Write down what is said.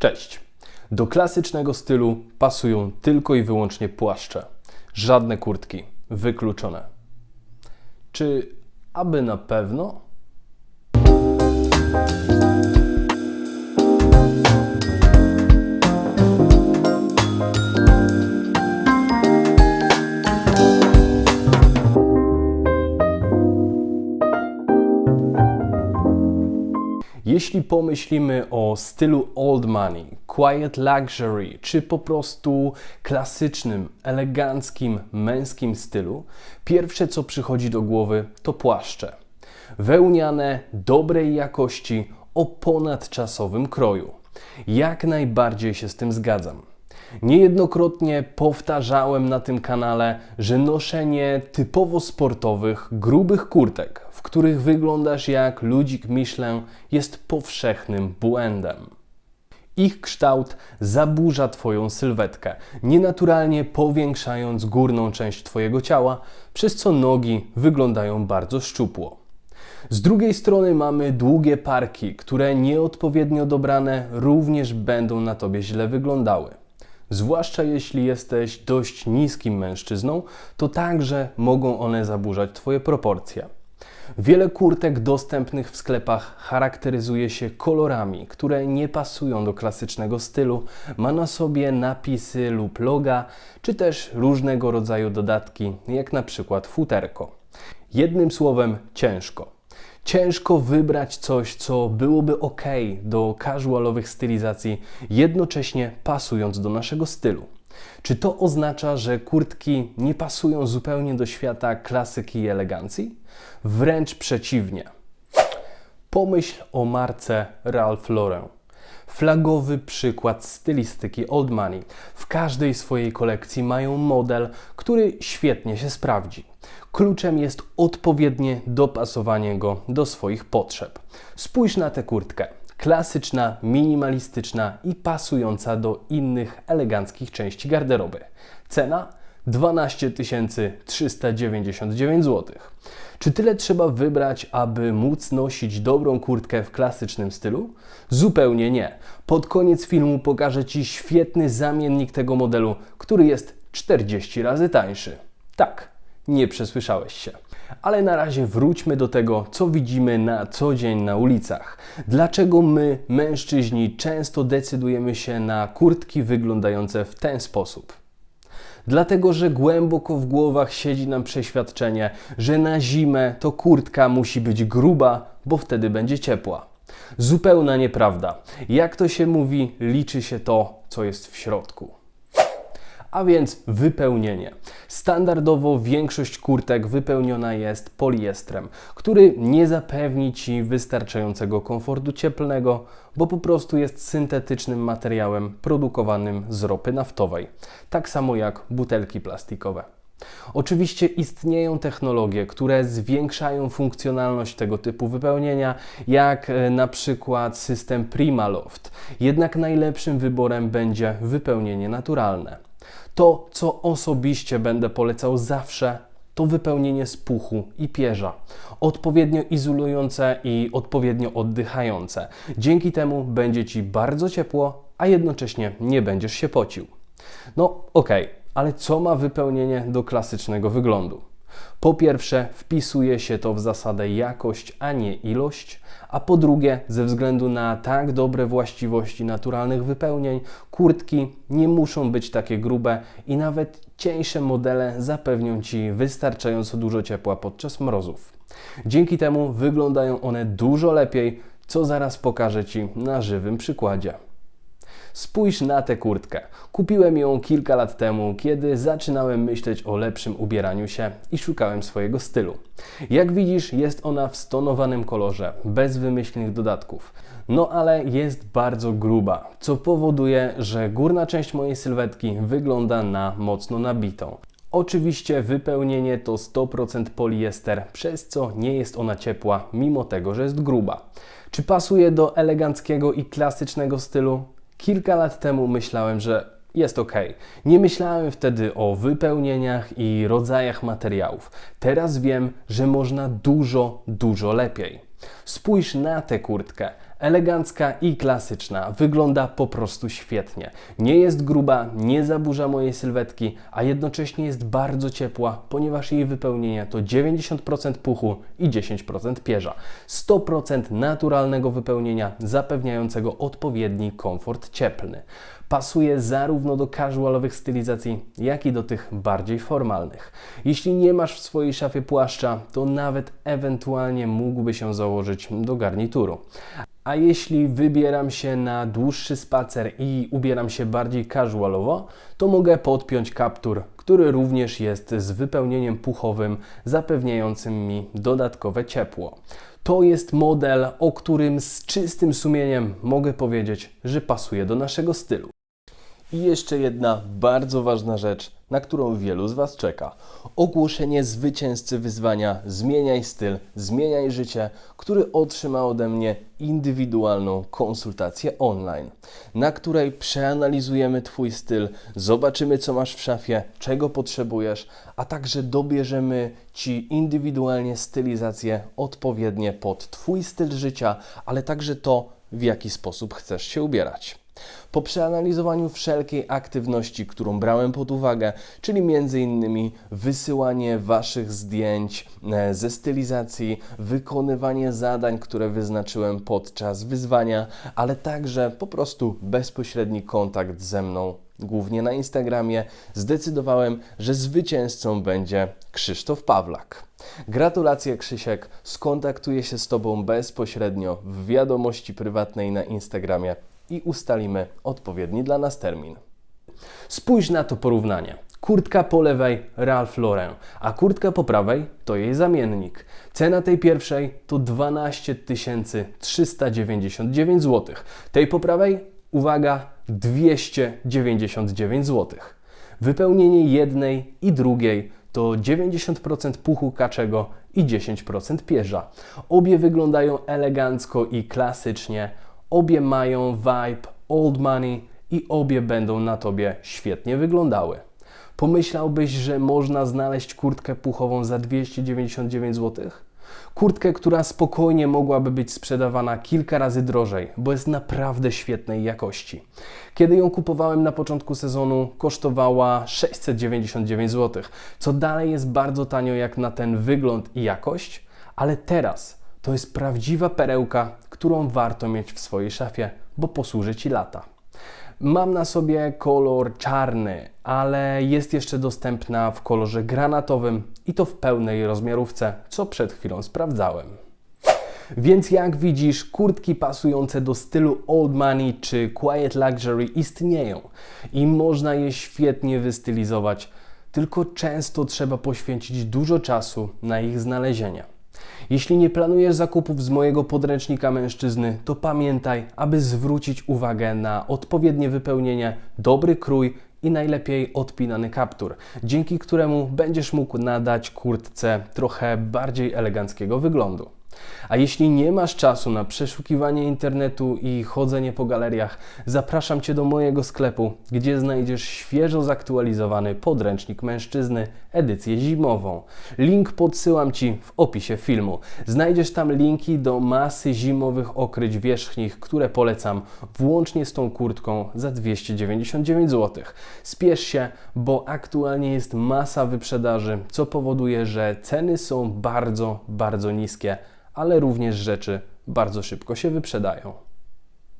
Cześć. Do klasycznego stylu pasują tylko i wyłącznie płaszcze. Żadne kurtki. Wykluczone. Czy aby na pewno? Jeśli pomyślimy o stylu old money, quiet luxury, czy po prostu klasycznym, eleganckim, męskim stylu, pierwsze co przychodzi do głowy to płaszcze. Wełniane, dobrej jakości, o ponadczasowym kroju. Jak najbardziej się z tym zgadzam. Niejednokrotnie powtarzałem na tym kanale, że noszenie typowo sportowych, grubych kurtek, w których wyglądasz jak ludzik Michelin, jest powszechnym błędem. Ich kształt zaburza Twoją sylwetkę, nienaturalnie powiększając górną część Twojego ciała, przez co nogi wyglądają bardzo szczupło. Z drugiej strony mamy długie parki, które nieodpowiednio dobrane również będą na Tobie źle wyglądały. Zwłaszcza jeśli jesteś dość niskim mężczyzną, to także mogą one zaburzać Twoje proporcje. Wiele kurtek dostępnych w sklepach charakteryzuje się kolorami, które nie pasują do klasycznego stylu, ma na sobie napisy lub loga, czy też różnego rodzaju dodatki, jak na przykład futerko. Jednym słowem, ciężko. Ciężko wybrać coś, co byłoby ok do casualowych stylizacji, jednocześnie pasując do naszego stylu. Czy to oznacza, że kurtki nie pasują zupełnie do świata klasyki i elegancji? Wręcz przeciwnie. Pomyśl o marce Ralph Lauren. Flagowy przykład stylistyki old money. W każdej swojej kolekcji mają model, który świetnie się sprawdzi. Kluczem jest odpowiednie dopasowanie go do swoich potrzeb. Spójrz na tę kurtkę. Klasyczna, minimalistyczna i pasująca do innych eleganckich części garderoby. Cena 12 399 zł. Czy tyle trzeba wybrać, aby móc nosić dobrą kurtkę w klasycznym stylu? Zupełnie nie. Pod koniec filmu pokażę Ci świetny zamiennik tego modelu, który jest 40 razy tańszy. Tak, nie przesłyszałeś się. Ale na razie wróćmy do tego, co widzimy na co dzień na ulicach. Dlaczego my, mężczyźni, często decydujemy się na kurtki wyglądające w ten sposób? Dlatego, że głęboko w głowach siedzi nam przeświadczenie, że na zimę to kurtka musi być gruba, bo wtedy będzie ciepła. Zupełna nieprawda. Jak to się mówi, liczy się to, co jest w środku a więc wypełnienie. Standardowo większość kurtek wypełniona jest poliestrem, który nie zapewni Ci wystarczającego komfortu cieplnego, bo po prostu jest syntetycznym materiałem produkowanym z ropy naftowej, tak samo jak butelki plastikowe. Oczywiście istnieją technologie, które zwiększają funkcjonalność tego typu wypełnienia, jak e, na przykład system Primaloft. Jednak najlepszym wyborem będzie wypełnienie naturalne. To, co osobiście będę polecał zawsze, to wypełnienie z puchu i pierza. Odpowiednio izolujące i odpowiednio oddychające. Dzięki temu będzie Ci bardzo ciepło, a jednocześnie nie będziesz się pocił. No okej, okay, ale co ma wypełnienie do klasycznego wyglądu? Po pierwsze, wpisuje się to w zasadę jakość, a nie ilość, a po drugie, ze względu na tak dobre właściwości naturalnych wypełnień, kurtki nie muszą być takie grube i nawet cieńsze modele zapewnią Ci wystarczająco dużo ciepła podczas mrozów. Dzięki temu wyglądają one dużo lepiej, co zaraz pokażę Ci na żywym przykładzie. Spójrz na tę kurtkę. Kupiłem ją kilka lat temu, kiedy zaczynałem myśleć o lepszym ubieraniu się i szukałem swojego stylu. Jak widzisz, jest ona w stonowanym kolorze, bez wymyślnych dodatków. No ale jest bardzo gruba, co powoduje, że górna część mojej sylwetki wygląda na mocno nabitą. Oczywiście wypełnienie to 100% poliester, przez co nie jest ona ciepła, mimo tego, że jest gruba. Czy pasuje do eleganckiego i klasycznego stylu? Kilka lat temu myślałem, że jest ok. Nie myślałem wtedy o wypełnieniach i rodzajach materiałów. Teraz wiem, że można dużo, dużo lepiej. Spójrz na tę kurtkę. Elegancka i klasyczna, wygląda po prostu świetnie. Nie jest gruba, nie zaburza mojej sylwetki, a jednocześnie jest bardzo ciepła, ponieważ jej wypełnienie to 90% puchu i 10% pierza. 100% naturalnego wypełnienia zapewniającego odpowiedni komfort cieplny. Pasuje zarówno do casualowych stylizacji, jak i do tych bardziej formalnych. Jeśli nie masz w swojej szafie płaszcza, to nawet ewentualnie mógłby się założyć do garnituru. A jeśli wybieram się na dłuższy spacer i ubieram się bardziej casualowo, to mogę podpiąć kaptur, który również jest z wypełnieniem puchowym, zapewniającym mi dodatkowe ciepło. To jest model, o którym z czystym sumieniem mogę powiedzieć, że pasuje do naszego stylu. I jeszcze jedna bardzo ważna rzecz, na którą wielu z Was czeka. Ogłoszenie zwycięzcy wyzwania Zmieniaj styl, zmieniaj życie, który otrzyma ode mnie indywidualną konsultację online, na której przeanalizujemy Twój styl, zobaczymy co masz w szafie, czego potrzebujesz, a także dobierzemy Ci indywidualnie stylizacje odpowiednie pod Twój styl życia, ale także to, w jaki sposób chcesz się ubierać. Po przeanalizowaniu wszelkiej aktywności, którą brałem pod uwagę, czyli m.in. wysyłanie Waszych zdjęć e, ze stylizacji, wykonywanie zadań, które wyznaczyłem podczas wyzwania, ale także po prostu bezpośredni kontakt ze mną głównie na Instagramie, zdecydowałem, że zwycięzcą będzie Krzysztof Pawlak. Gratulacje Krzysiek, skontaktuję się z Tobą bezpośrednio w wiadomości prywatnej na Instagramie i ustalimy odpowiedni dla nas termin. Spójrz na to porównanie. Kurtka po lewej Ralph Lauren, a kurtka po prawej to jej zamiennik. Cena tej pierwszej to 12 399 zł. Tej po prawej, uwaga, 299 zł. Wypełnienie jednej i drugiej to 90% puchu kaczego i 10% pierza. Obie wyglądają elegancko i klasycznie, obie mają vibe old money i obie będą na tobie świetnie wyglądały. Pomyślałbyś, że można znaleźć kurtkę puchową za 299 zł? Kurtkę, która spokojnie mogłaby być sprzedawana kilka razy drożej, bo jest naprawdę świetnej jakości. Kiedy ją kupowałem na początku sezonu, kosztowała 699 zł, co dalej jest bardzo tanio jak na ten wygląd i jakość, ale teraz to jest prawdziwa perełka, którą warto mieć w swojej szafie, bo posłuży Ci lata. Mam na sobie kolor czarny, ale jest jeszcze dostępna w kolorze granatowym i to w pełnej rozmiarówce, co przed chwilą sprawdzałem. Więc jak widzisz, kurtki pasujące do stylu old money czy quiet luxury istnieją i można je świetnie wystylizować, tylko często trzeba poświęcić dużo czasu na ich znalezienie. Jeśli nie planujesz zakupów z mojego podręcznika mężczyzny, to pamiętaj, aby zwrócić uwagę na odpowiednie wypełnienie, dobry krój i najlepiej odpinany kaptur, dzięki któremu będziesz mógł nadać kurtce trochę bardziej eleganckiego wyglądu. A jeśli nie masz czasu na przeszukiwanie internetu i chodzenie po galeriach, zapraszam Cię do mojego sklepu, gdzie znajdziesz świeżo zaktualizowany podręcznik mężczyzny, edycję zimową. Link podsyłam Ci w opisie filmu. Znajdziesz tam linki do masy zimowych okryć wierzchnich, które polecam, włącznie z tą kurtką za 299 zł. Spiesz się, bo aktualnie jest masa wyprzedaży, co powoduje, że ceny są bardzo, bardzo niskie ale również rzeczy bardzo szybko się wyprzedają.